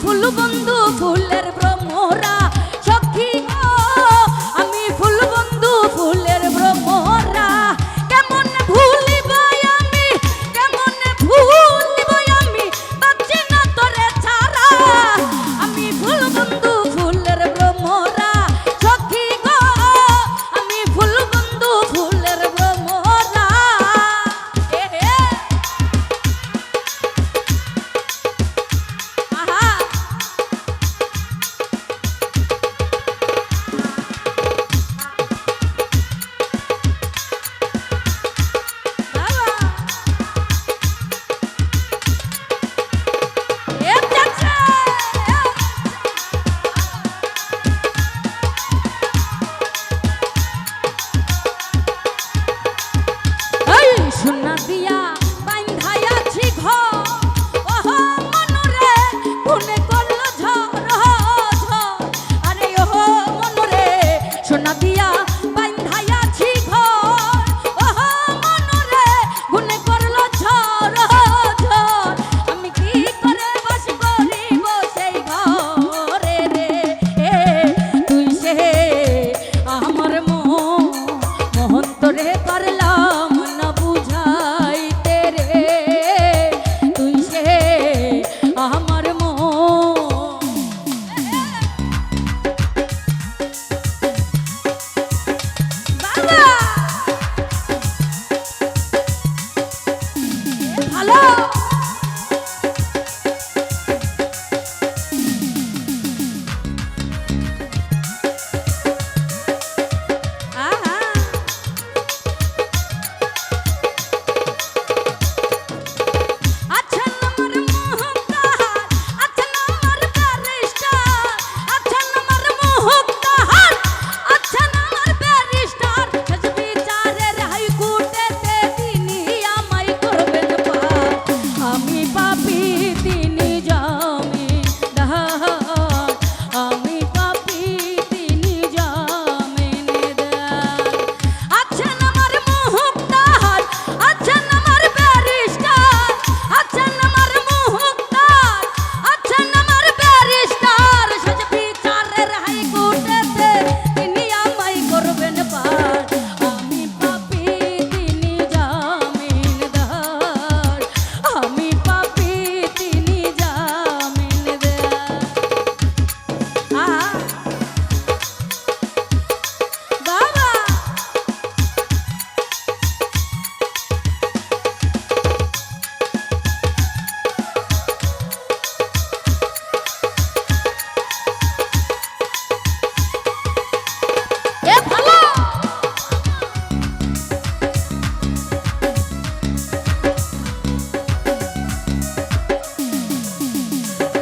ভুল বন্ধু ভুলের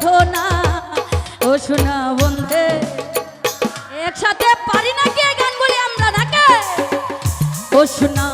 সাধনা। ও শোনা বন্ধে একসাথে পারি না কি গানগুলি আমরা থাকে ও শোনা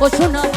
ও